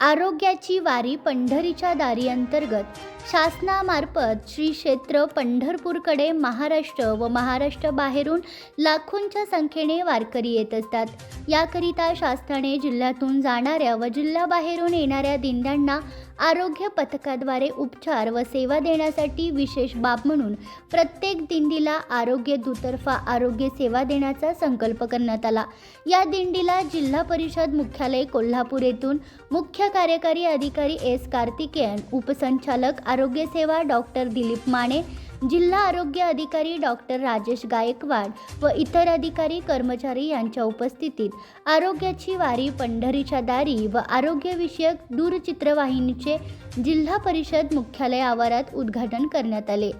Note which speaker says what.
Speaker 1: आरोग्याची वारी पंढरीच्या दारी अंतर्गत शासनामार्फत श्री क्षेत्र पंढरपूरकडे महाराष्ट्र व महाराष्ट्र बाहेरून लाखोंच्या संख्येने वारकरी येत असतात. याकरिता शासनाने जिल्ह्यातून जाणाऱ्या व जिल्ह्याबाहेरून येणाऱ्या दिंड्यांना आरोग्य पथकाद्वारे उपचार व सेवा देण्यासाठी विशेष बाब म्हणून प्रत्येक दिंडीला आरोग्य दुतर्फा आरोग्य सेवा देण्याचा संकल्प करण्यात आला. या दिंडीला जिल्हा परिषद मुख्यालय कोल्हापूर येथून मुख्य कार्यकारी अधिकारी एस कार्तिकेयन उपसंचालक आरोग्य सेवा डॉक्टर दिलीप माने जिल्हा आरोग्य अधिकारी डॉक्टर राजेश गायकवाड व इतर अधिकारी कर्मचारी यांच्या उपस्थितीत आरोग्याची वारी पंढरीच्या दारी व आरोग्यविषयक दूरचित्रवाहिनीचे जिल्हा परिषद मुख्यालय आवारात उद्घाटन करण्यात आले.